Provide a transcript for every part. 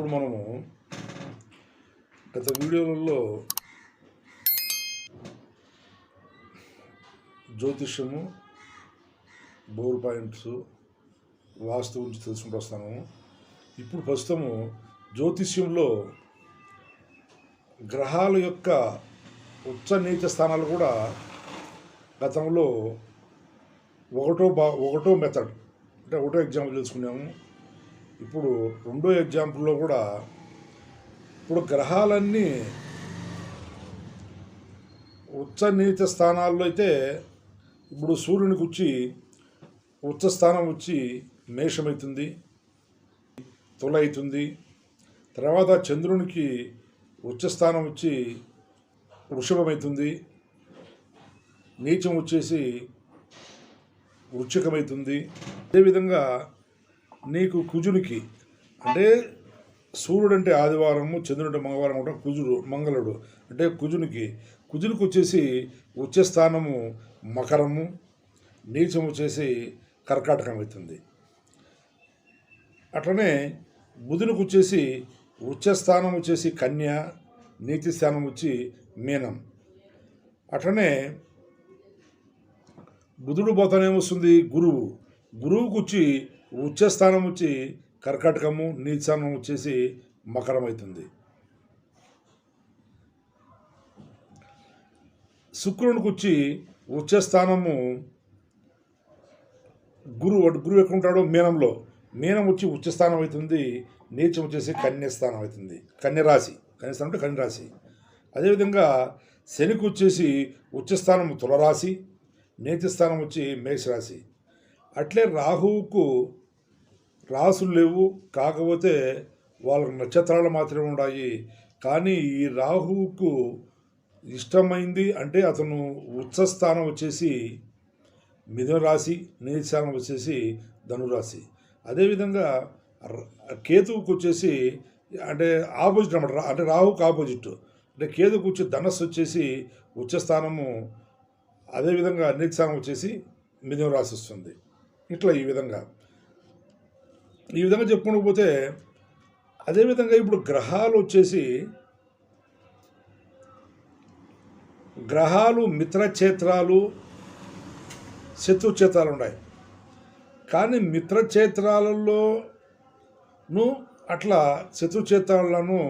ఇప్పుడు మనము గత వీడియోలలో జ్యోతిష్యము బోర్ పాయింట్స్ వాస్తు గురించి తెలుసుకుంటూ వస్తాము. ఇప్పుడు ప్రస్తుతము జ్యోతిష్యంలో గ్రహాల యొక్క ఉచ్చ నీచ స్థానాలు కూడా గతంలో ఒకటో బా ఒకటో మెథడ్ అంటే ఒకటో ఎగ్జాంపుల్ తెలుసుకున్నాము. ఇప్పుడు రెండో ఎగ్జాంపుల్లో కూడా ఇప్పుడు గ్రహాలన్నీ ఉచ్చ నీచ స్థానాల్లో అయితే ఇప్పుడు సూర్యునికి వచ్చి ఉచ్చ స్థానం వచ్చి మేషమవుతుంది తుల అవుతుంది తర్వాత చంద్రునికి ఉచ్చ స్థానం వచ్చి వృషభమవుతుంది నీచం వచ్చేసి వృచ్చికమవుతుంది అదేవిధంగా నీకు కుజునికి అంటే సూర్యుడు అంటే ఆదివారము చంద్రుడు అంటే మంగళవారం కూడా కుజుడు మంగళుడు. అంటే కుజునికి కుజునికి వచ్చేసి వచ్చే స్థానము మకరము నీచం వచ్చేసి కర్కాటకం అవుతుంది. అట్లనే బుధునికి వచ్చేసి ఉచ్చ స్థానం వచ్చేసి కన్య నీతి స్థానం వచ్చి మీనం. అట్లనే బుధుడు పోతానేమొస్తుంది? గురువు. గురువుకు వచ్చి ఉచ్చ స్థానం వచ్చి కర్కాటకము నీతి స్థానం వచ్చేసి మకరం అవుతుంది శుక్రునికి వచ్చి ఉచ్చస్థానము గురువు గురువు ఎక్కడ ఉంటాడో మీనంలో. మీనం వచ్చి ఉచ్చస్థానం అవుతుంది నీచం వచ్చేసి కన్యస్థానం అవుతుంది కన్యరాశి. కన్యస్థానం అంటే కన్యరాశి. అదేవిధంగా శనికి వచ్చేసి ఉచ్చస్థానం తులరాశి నీచస్థానం వచ్చి మేషరాశి. అట్లే రాహువుకు రాసులు లేవు. కాకపోతే వాళ్ళకు నక్షత్రాలు మాత్రమే ఉన్నాయి కానీ ఈ రాహువుకు ఇష్టమైంది అంటే అతను ఉత్సస్థానం వచ్చేసి మిథున రాశి నీతి స్థానం వచ్చేసి ధనురాశి. అదేవిధంగా కేతువుకు వచ్చేసి అంటే ఆపోజిట్ అనమాట అంటే రాహుకు ఆపోజిట్. అంటే కేతుకు వచ్చి ధనస్సు వచ్చేసి ఉచ్చస్థానము అదేవిధంగా నీతి స్థానం వచ్చేసి మిథున రాశి వస్తుంది. ఇట్లా ఈ విధంగా. ఈ విధంగా చెప్పుకుంటూ పోతే అదేవిధంగా ఇప్పుడు గ్రహాలు వచ్చేసి గ్రహాలు మిత్రక్షేత్రాలు శత్రుక్షేత్రాలు ఉన్నాయి. కానీ మిత్రక్షేత్రాలలోను అట్లా శత్రుక్షేత్రాలను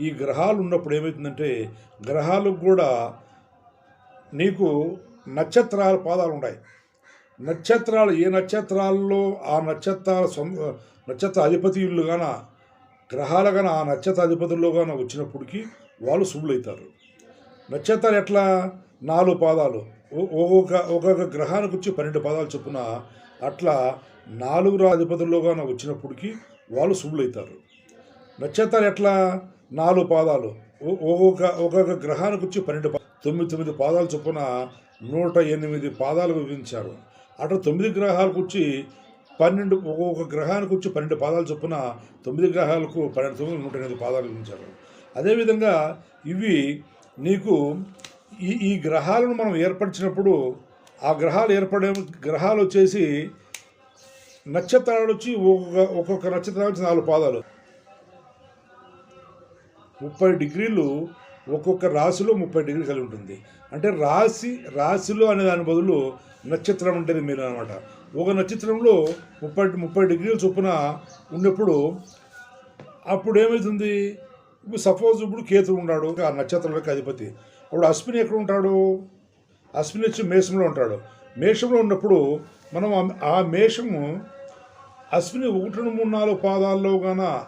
ఈ గ్రహాలు ఉన్నప్పుడు ఏమవుతుందంటే గ్రహాలకు కూడా నీకు నక్షత్రాల పాదాలు ఉన్నాయి. నక్షత్రాలు ఏ నక్షత్రాల్లో ఆ నక్షత్రాల సొంత నక్షత్ర అధిపతిలు గాన గ్రహాల గాన ఆ నక్షత్ర అధిపతుల్లో గాన వచ్చినప్పటికీ వాళ్ళు శుభులవుతారు నక్షత్రాలు ఎట్లా? నాలుగు పాదాలు. ఒక్కొక్క ఒక్కొక్క గ్రహానికి వచ్చి పన్నెండు పాదాలు చొప్పున అట్లా నాలుగు రా అధిపతుల్లోగాన వచ్చినప్పటికీ వాళ్ళు శుభులవుతారు నక్షత్రాలు ఎట్లా? నాలుగు పాదాలు. ఒక్కొక్క ఒక్కొక్క గ్రహానికి వచ్చి పన్నెండు తొమ్మిది తొమ్మిది పాదాలు చొప్పున నూట ఎనిమిది పాదాలు విభజించారు. అట్లా తొమ్మిది గ్రహాలకు వచ్చి పన్నెండు ఒక్కొక్క గ్రహానికి వచ్చి పన్నెండు పాదాలు చొప్పున తొమ్మిది గ్రహాలకు పన్నెండు తొమ్మిది నూట ఎనిమిది పాదాలు ఉంచారు. అదేవిధంగా ఇవి నీకు ఈ ఈ గ్రహాలను మనం ఏర్పరిచినప్పుడు ఆ గ్రహాలు ఏర్పడే గ్రహాలు వచ్చేసి నక్షత్రాలు వచ్చి ఒక్కొక్క ఒక్కొక్క నక్షత్రాలు వచ్చి నాలుగు పాదాలు. ముప్పై డిగ్రీలు ఒక్కొక్క రాశిలో ముప్పై డిగ్రీ కలిగి ఉంటుంది. అంటే రాశి రాశిలో అనే దాని బదులు నక్షత్రం ఉంటుంది మీరు అనమాట ఒక నక్షత్రంలో ముప్పై ముప్పై డిగ్రీల చొప్పున ఉన్నప్పుడు అప్పుడు ఏమవుతుంది ఇప్పుడు సపోజ్ ఇప్పుడు కేతు ఉన్నాడు ఆ నక్షత్రాలకు అధిపతి. అప్పుడు అశ్విని ఎక్కడ ఉంటాడు? అశ్విని వచ్చి మేషంలో ఉంటాడు. మేషంలో ఉన్నప్పుడు మనం ఆ- మేషము అశ్విని ఒకటి మూడు నాలుగు పాదాల్లో గాన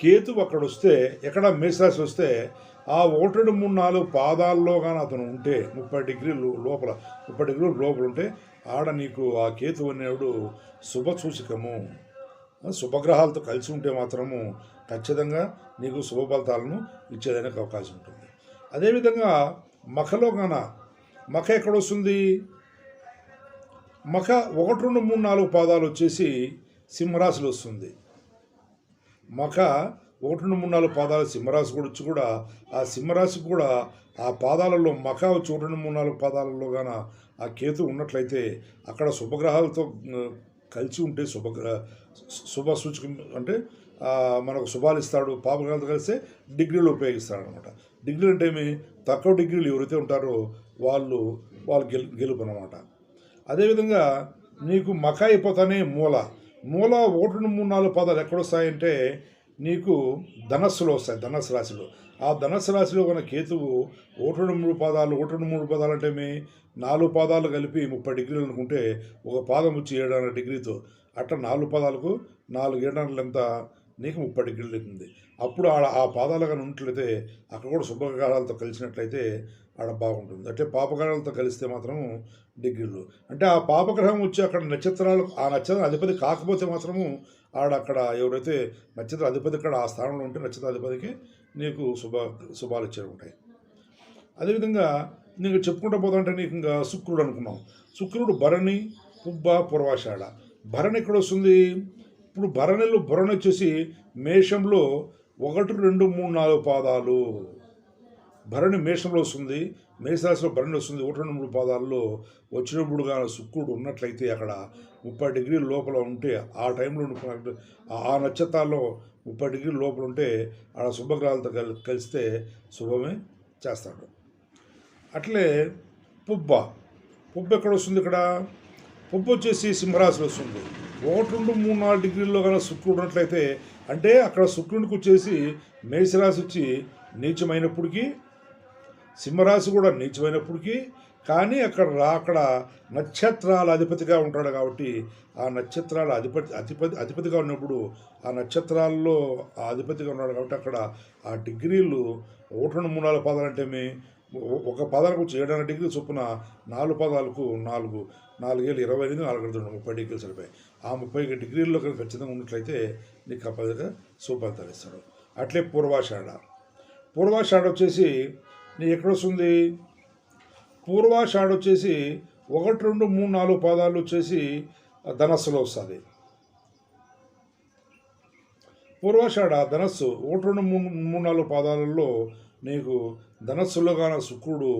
కేతు అక్కడ వస్తే ఎక్కడ మేషరాశి వస్తే ఆ ఒకటి మూడు నాలుగు పాదాల్లో కానీ అతను ఉంటే ముప్పై డిగ్రీలు లోపల ముప్పై డిగ్రీలు లోపల ఉంటే ఆడ నీకు ఆ కేతు అనేవాడు శుభ సూచకము శుభగ్రహాలతో కలిసి ఉంటే మాత్రము ఖచ్చితంగా నీకు శుభ ఫలితాలను ఇచ్చేదానికి అవకాశం ఉంటుంది. అదేవిధంగా మఖలో గాన మఖ ఎక్కడ వస్తుంది మఖ ఒకటి రెండు మూడు నాలుగు పాదాలు వచ్చేసి సింహరాశిలో వస్తుంది. మఖ ఒకటి రెండు మూడు నాలుగు పాదాల సింహరాశి కూడా వచ్చి కూడా ఆ సింహరాశికి కూడా ఆ పాదాలలో మకా వచ్చి ఒకటి రెండు మూడు నాలుగు పాదాలలో గాన ఆ కేతు ఉన్నట్లయితే అక్కడ శుభగ్రహాలతో కలిసి ఉంటే శుభగ్రహ శుభ సూచకం అంటే మనకు శుభాలు ఇస్తాడు పాపగ్రహాలతో కలిస్తే డిగ్రీలు ఉపయోగిస్తాడు అనమాట డిగ్రీలు అంటే ఏమి? తక్కువ డిగ్రీలు ఎవరైతే ఉంటారో వాళ్ళు వాళ్ళు గెలు గెలుపు అనమాట అదేవిధంగా నీకు మకా అయిపోతానే మూల. మూల ఒకటి రెండు మూడు నాలుగు పదాలు ఎక్కడొస్తాయంటే నీకు ధనస్సులో వస్తాయి ధనస్సు రాశిలో. ఆ ధనస్సు రాశిలో ఉన్న కేతువు ఒకటి రెండు మూడు పాదాలు ఒకటి మూడు పాదాలు అంటే మీ నాలుగు పాదాలు కలిపి ముప్పై డిగ్రీలు అనుకుంటే ఒక పాదం వచ్చి ఏడున్నర డిగ్రీతో. అట్లా నాలుగు పాదాలకు నాలుగు ఏడున్నరలు ఎంత నీకు ముప్పై డిగ్రీలు అవుతుంది. అప్పుడు ఆడ ఆ పాదాలు కానీ ఉన్నట్లయితే అక్కడ కూడా శుభకారాలతో కలిసినట్లయితే ఆడ బాగుంటుంది. అంటే పాపగ్రహాలతో కలిస్తే మాత్రం డిగ్రీలు. అంటే ఆ పాపగ్రహం వచ్చి అక్కడ నక్షత్రాలు ఆ నక్షత్రం అధిపతి కాకపోతే మాత్రము ఆడ అక్కడ ఎవరైతే నక్షత్ర అధిపతి అక్కడ ఆ స్థానంలో ఉంటే నక్షత్ర అధిపతికి నీకు శుభ శుభాలు ఇచ్చే ఉంటాయి. అదేవిధంగా నీకు చెప్పుకుంటూ పోతుంటే నీకు ఇంకా శుక్రుడు అనుకున్నాం. శుక్రుడు భరణి పుబ్బ పూర్వాషాఢ. భరణి ఎక్కడ వస్తుంది ఇప్పుడు భరణిలో భరణి వచ్చేసి మేషంలో ఒకటి రెండు మూడు నాలుగు పాదాలు. భరణి మేషంలో వస్తుంది మేషరాశిలో భరణి వస్తుంది. ఒకటి రెండు మూడు పాదాల్లో వచ్చినప్పుడు కానీ శుక్రుడు ఉన్నట్లయితే అక్కడ ముప్పై డిగ్రీల లోపల ఉంటే ఆ టైంలో ఆ- నక్షత్రాల్లో ముప్పై డిగ్రీల లోపల ఉంటే ఆడ శుభగ్రహాలతో కలి కలిస్తే శుభమే చేస్తాడు. అట్లే పుబ్బ పుబ్బ ఎక్కడ వస్తుంది ఇక్కడ? పుబ్బ వచ్చేసి సింహరాశిలో వస్తుంది. ఒకటి రెండు మూడు నాలుగు డిగ్రీల్లో కనుక శుక్రుడు ఉన్నట్లయితే అంటే అక్కడ శుక్రునికి వచ్చేసి మేషరాశి వచ్చి నీచమైనప్పటికీ సింహరాశి కూడా నీచమైనప్పటికీ కానీ అక్కడ రా అక్కడ నక్షత్రాల అధిపతిగా ఉంటాడు కాబట్టి ఆ నక్షత్రాల అధిపతి అధిపతి అధిపతిగా ఉన్నప్పుడు ఆ నక్షత్రాల్లో ఆ అధిపతిగా ఉన్నాడు కాబట్టి అక్కడ ఆ డిగ్రీలు ఒకటి రెండు మూడు నాలుగు పదాలు అంటే ఒక పదాలకు వచ్చి డిగ్రీ చొప్పున నాలుగు పదాలకు నాలుగు నాలుగేళ్ళు ఇరవై ఎనిమిది నాలుగు రెండు ముప్పై డిగ్రీలు సరిపోయి ఆ ముప్పై డిగ్రీల్లో కనుక ఖచ్చితంగా ఉన్నట్లయితే నీకు ఆ పదవిగా సూపర్ ఇస్తాడు. అట్లే పూర్వాషాఢ. పూర్వాషాఢ వచ్చేసి నీ ఎక్కడ వస్తుంది పూర్వాషాఢ వచ్చేసి ఒకటి రెండు మూడు నాలుగు పాదాలు వచ్చేసి ధనస్సులో వస్తుంది. పూర్వాషాఢ ధనస్సు ఒకటి రెండు మూడు మూడు నాలుగు పాదాలలో నీకు ధనస్సులో కాన శుక్రుడు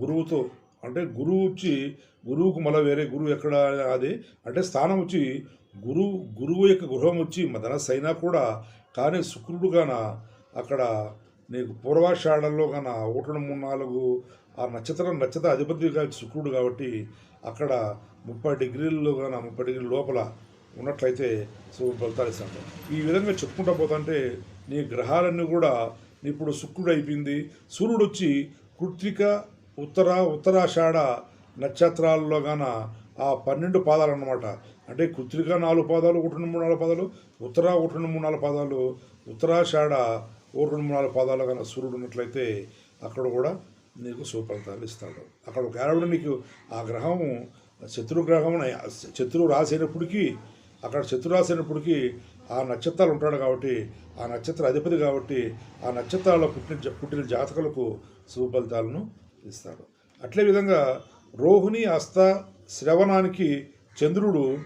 గురువుతో అంటే గురువు వచ్చి గురువుకు మళ్ళీ వేరే గురువు ఎక్కడ అది? అంటే స్థానం వచ్చి గురువు గురువు యొక్క గృహం వచ్చి మ- ధనస్సు అయినా కూడా కానీ శుక్రుడుగాన అక్కడ నీకు పూర్వాషాఢంలో గాన ఒకటి మూడు నాలుగు ఆ నక్షత్రం నక్షత్ర అధిపతి కాదు శుక్రుడు కాబట్టి అక్కడ ముప్పై డిగ్రీల్లో గాన ముప్పై డిగ్రీ లోపల ఉన్నట్లయితే సో ఫలితాలు ఇస్తాడు. ఈ విధంగా చెప్పుకుంటా పోతుంటే నీ గ్రహాలన్నీ కూడా ఇప్పుడు శుక్రుడు అయిపోయింది. సూర్యుడు వచ్చి కృత్రిక ఉత్తర ఉత్తరాషాఢ నక్షత్రాల్లో గాన ఆ పన్నెండు పాదాలు అన్నమాట. అంటే కృత్రిక నాలుగు పాదాలు ఒకటి మూడు నాలుగు పాదాలు ఉత్తర ఒకటి మూడు నాలుగు పాదాలు ఉత్తరాషాఢ ఓ రెండు మూడు నాలుగు పాదాలు కానీ సూర్యుడు ఉన్నట్లయితే అక్కడ కూడా నీకు సుఫలితాలు ఇస్తాడు. అక్కడ ఒక నీకు ఆ గ్రహము శత్రు గ్రహం శత్రువు రాసినప్పటికీ అక్కడ శత్రు రాసినప్పటికీ ఆ నక్షత్రాలు ఉంటాడు కాబట్టి ఆ నక్షత్ర అధిపతి కాబట్టి ఆ నక్షత్రాల్లో పుట్టిన జ- పుట్టిన జాతకులకు శుభఫలితాలను ఇస్తాడు. అట్లే విధంగా రోహిణి హస్త శ్రవణానికి చంద్రుడు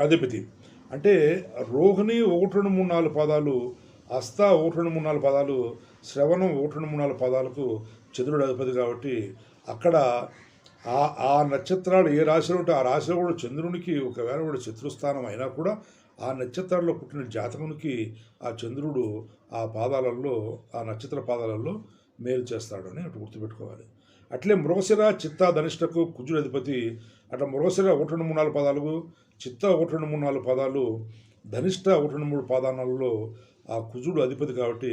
అధిపతి. అంటే రోహిణి ఒకటి రెండు మూడు నాలుగు పదాలు హస్త ఒకటి రెండు మూడు నాలుగు పదాలు శ్రవణం ఒకటి రెండు మూడు నాలుగు పదాలకు చంద్రుడు అధిపతి కాబట్టి అక్కడ ఆ ఆ నక్షత్రాలు ఏ రాశిలో ఉంటే ఆ రాశిలో కూడా చంద్రునికి ఒకవేళ కూడా శత్రుస్థానం అయినా కూడా ఆ నక్షత్రాల్లో పుట్టిన జాతకునికి ఆ చంద్రుడు ఆ పాదాలలో ఆ నక్షత్ర పాదాలలో మేలు చేస్తాడు అని అటు గుర్తుపెట్టుకోవాలి. అట్లే మృగశిర చిత్త ధనిష్టకు కుజుడు అధిపతి. అట్లా మృగశిర ఒకటి రెండు మూడు నాలుగు పదాలు చిత్త ఒకటి రెండు మూడు నాలుగు పదాలు ధనిష్ట ఒకటి రెండు మూడు పాదాలలో ఆ కుజుడు అధిపతి కాబట్టి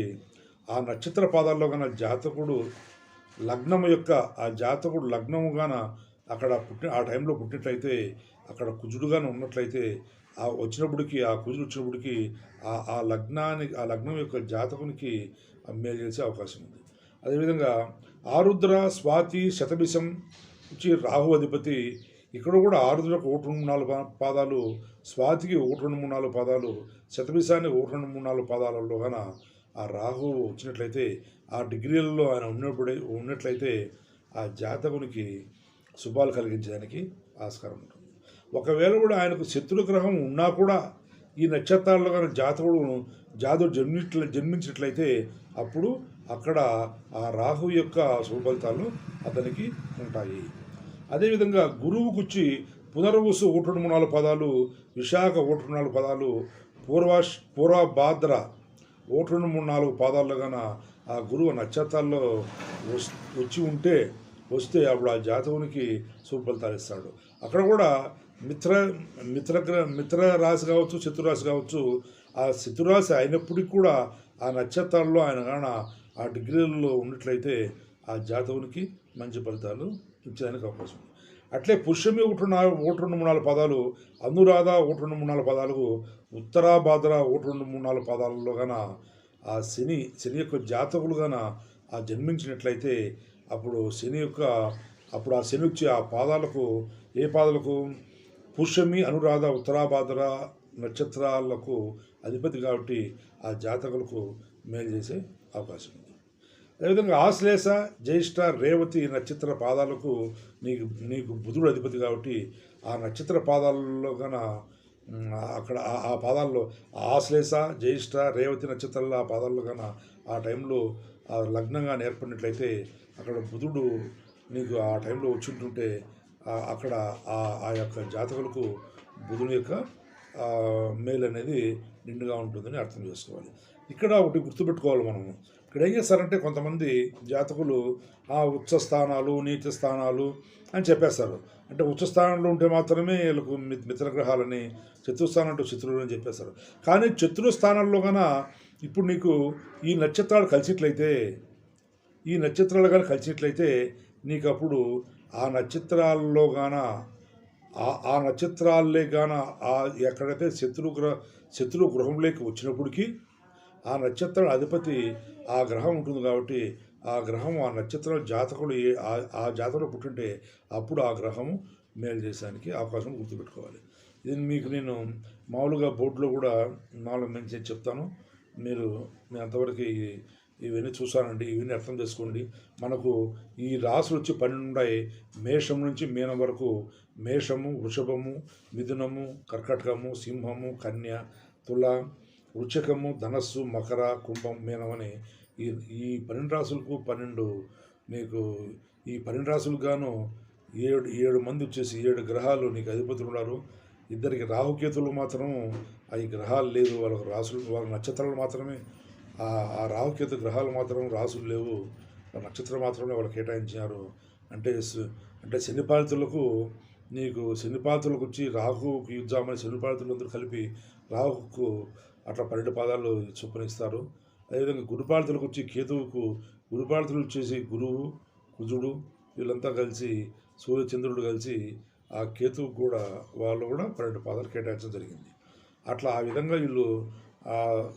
ఆ నక్షత్ర పాదాల్లో కన్నా జాతకుడు లగ్నము యొక్క ఆ జాతకుడు లగ్నముగాన అక్కడ పుట్టి ఆ టైంలో పుట్టినట్లయితే అక్కడ కుజుడుగానే ఉన్నట్లయితే ఆ వచ్చినప్పటికి ఆ కుజుడు వచ్చినప్పటికి ఆ ఆ లగ్నానికి ఆ లగ్నం యొక్క జాతకునికి మేలు చేసే అవకాశం ఉంది. అదేవిధంగా ఆరుద్ర స్వాతి శతభిషం వచ్చి రాహు అధిపతి ఇక్కడ కూడా ఆరుద్రకు ఒకటి రెండు నాలుగు పాదాలు స్వాతికి ఒకటి రెండు మూడు నాలుగు పాదాలు శతభిషాన్ని ఒకటి రెండు మూడు నాలుగు పాదాలలో గాన ఆ రాహు వచ్చినట్లయితే ఆ డిగ్రీలలో ఆయన ఉన్నప్పుడే ఉన్నట్లయితే ఆ జాతకునికి శుభాలు కలిగించడానికి ఆస్కారం ఉంటుంది. ఒకవేళ కూడా ఆయనకు శత్రు గ్రహం ఉన్నా కూడా ఈ నక్షత్రాల్లో కానీ జాతకుడు జాతుడు జన్మిట్ల జన్మించినట్లయితే అప్పుడు అక్కడ ఆ రాహు యొక్క శుభఫలితాలు అతనికి ఉంటాయి. అదేవిధంగా గురువుకుచ్చి పునర్వసు ఒకటి రెండు మూడు నాలుగు పదాలు విశాఖ ఒకటి రెండు నాలుగు పదాలు పూర్వాష్ పూర్వ ఓటు రెండు మూడు నాలుగు పాదాల్లో కాన ఆ గురువు నక్షత్రాల్లో వచ్చి ఉంటే వస్తే అప్పుడు ఆ జాతకునికి సుఫలితాలు ఇస్తాడు. అక్కడ కూడా మిత్ర మిత్ర మిత్ర రాశి కావచ్చు శత్రురాశి కావచ్చు ఆ శత్రురాశి అయినప్పటికీ కూడా ఆ నక్షత్రాల్లో ఆయన కాన ఆ డిగ్రీలలో ఉన్నట్లయితే ఆ జాతకునికి మంచి ఫలితాలు ఇచ్చేదానికి అవకాశం ఉంది. అట్లే పుష్యమి ఒకటి ఒకటి రెండు మూడు నాలుగు పదాలు అనురాధ ఒకటి రెండు మూడు నాలుగు పదాలకు ఉత్తరాభాద్ర ఒకటి రెండు మూడు నాలుగు పదాలలో గాన ఆ శని శని యొక్క జాతకులు గాన ఆ జన్మించినట్లయితే అప్పుడు శని యొక్క అప్పుడు ఆ శని వచ్చి ఆ పాదాలకు ఏ పాదాలకు? పుష్యమి అనురాధ ఉత్తరాభాద్ర నక్షత్రాలకు అధిపతి కాబట్టి ఆ జాతకులకు మేలు చేసే అవకాశం ఉంది. అదేవిధంగా ఆశ్లేష జ్యేష్ఠ రేవతి నక్షత్ర పాదాలకు నీకు నీకు బుధుడు అధిపతి కాబట్టి ఆ నక్షత్ర పాదాలలో కన అక్కడ ఆ- ఆ పాదాల్లో ఆశ్లేష జ్యేష్ఠ రేవతి నక్షత్రాల ఆ పాదాల్లో కన ఆ టైంలో ఆ లగ్నంగా ఏర్పడినట్లయితే అక్కడ బుధుడు నీకు ఆ టైంలో వచ్చింటుంటే అక్కడ ఆ ఆ యొక్క జాతకులకు బుధుని యొక్క మేలు అనేది నిండుగా ఉంటుందని అర్థం చేసుకోవాలి. ఇక్కడ ఒకటి గుర్తుపెట్టుకోవాలి మనము ఇక్కడ ఏం చేస్తారంటే కొంతమంది జాతకులు ఆ ఉచ్చ స్థానాలు నీచ స్థానాలు అని చెప్పేస్తారు. అంటే ఉచ్చ స్థానంలో ఉంటే మాత్రమే వీళ్ళకు మిత్ర మిత్రగ్రహాలని చతుర్థానం అంటే శత్రువులు అని చెప్పేస్తారు. కానీ చతురు స్థానాల్లో కన్నా ఇప్పుడు నీకు ఈ నక్షత్రాలు కలిసినట్లయితే ఈ నక్షత్రాలు కానీ కలిసినట్లయితే నీకు అప్పుడు ఆ నక్షత్రాల్లో గాన ఆ ఆ నక్షత్రాలే గాన ఆ ఎక్కడైతే శత్రు గ్రహ శత్రు గృహంలోకి వచ్చినప్పటికీ ఆ నక్షత్ర అధిపతి ఆ గ్రహం ఉంటుంది కాబట్టి ఆ గ్రహం ఆ నక్షత్రం జాతకుడు ఆ- ఆ జాతకుడు పుట్టుంటే అప్పుడు ఆ గ్రహము మేలు చేసానికి అవకాశం గుర్తుపెట్టుకోవాలి. ఇది మీకు నేను మామూలుగా బోర్డులో కూడా నాలుగు మంచి చెప్తాను. మీరు నేను అంతవరకు ఇవన్నీ చూసానండి ఇవన్నీ అర్థం చేసుకోండి. మనకు ఈ రాసులు వచ్చి పన్నెండు ఉన్నాయి మేషం నుంచి మీనం వరకు మేషము వృషభము మిథునము కర్కటకము సింహము కన్య తుల వృక్షకము ధనస్సు మకర కుంభం మీనమని ఈ ఈ పన్నెండు రాసులకు పన్నెండు మీకు ఈ పన్నెండు రాసులుగాను ఏడు ఏడు మంది వచ్చేసి ఏడు గ్రహాలు నీకు అధిపతులు ఉన్నారు. ఇద్దరికి రాహుకేతులు మాత్రం ఆ ఈ గ్రహాలు లేదు వాళ్ళ రాసులు వాళ్ళ నక్షత్రాలు మాత్రమే. ఆ రాహుకేతు గ్రహాలు మాత్రం రాసులు లేవు. ఆ నక్షత్రం మాత్రమే వాళ్ళు కేటాయించినారు. అంటే అంటే శనిపాలితులకు నీకు శనిపాలితులకు వచ్చి రాహుకి యుద్ధామని శనిపాలితులందరూ కలిపి రాహుకు అట్లా పన్నెండు పాదాలు చొప్పున ఇస్తారు అదేవిధంగా గురుపార్థులకు వచ్చి కేతువుకు గురుపార్థులు వచ్చేసి గురువు కుజుడు వీళ్ళంతా కలిసి సూర్యచంద్రుడు కలిసి ఆ కేతువు కూడా వాళ్ళు కూడా పన్నెండు పాదాలు కేటాయించడం జరిగింది. అట్లా ఆ విధంగా వీళ్ళు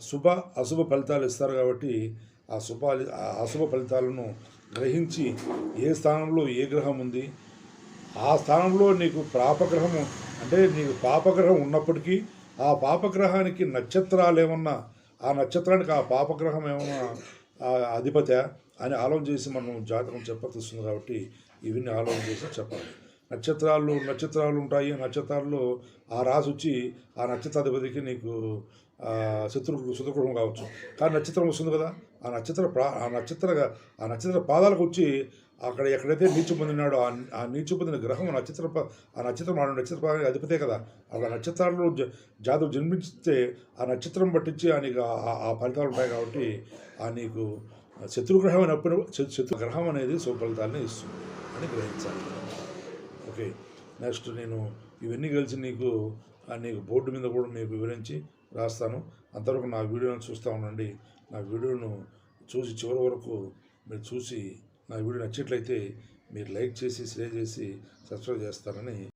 శుభ అశుభ ఫలితాలు ఇస్తారు కాబట్టి ఆ శుభ ఆ అశుభ ఫలితాలను గ్రహించి ఏ స్థానంలో ఏ గ్రహం ఉంది ఆ స్థానంలో నీకు పాపగ్రహము అంటే నీకు పాపగ్రహం ఉన్నప్పటికీ ఆ పాపగ్రహానికి నక్షత్రాలు ఏమన్నా ఆ నక్షత్రానికి ఆ పాపగ్రహం ఏమన్నా అధిపత అని ఆలోచన చేసి మనం జాతకం చెప్పవలసింది కాబట్టి ఇవన్నీ ఆలోచన చేసి చెప్పాలి. నక్షత్రాలు నక్షత్రాలు ఉంటాయి. ఆ నక్షత్రాల్లో ఆ రాసి వచ్చి ఆ నక్షత్రాధిపతికి నీకు ఆ, శత్రు కావచ్చు. కానీ నక్షత్రం వస్తుంది కదా. ఆ నక్షత్ర ఆ నక్షత్ర ఆ నక్షత్ర పాదాలకు వచ్చి అక్కడ ఎక్కడైతే నీచు పొందినాడో ఆ ఆ నీచు పొందిన గ్రహం నక్షత్ర ఆ నక్షత్రం ఆ నక్షత్ర భాగానికి అధిపతే కదా. ఆ నక్షత్రాల్లో జ- జాతకు జన్మించితే ఆ నక్షత్రం పట్టించి ఆ నీకు ఆ- ఆ ఫలితాలు ఉంటాయి కాబట్టి ఆ నీకు శత్రుగ్రహం అయినప్పుడు శత్రు గ్రహం అనేది సుఫలితాలని ఇస్తుంది అని గ్రహించాలి. ఓకే. నెక్స్ట్ నేను ఇవన్నీ కలిసి నీకు ఆ నీకు బోర్డు మీద కూడా మీకు వివరించి రాస్తాను. అంతవరకు నా వీడియోను చూస్తూ ఉండండి. నా వీడియోను చూసి చివరి వరకు మీరు చూసి నా వీడియో నచ్చినట్లయితే మీరు లైక్ చేసి షేర్ చేసి సబ్స్క్రైబ్ చేస్తారని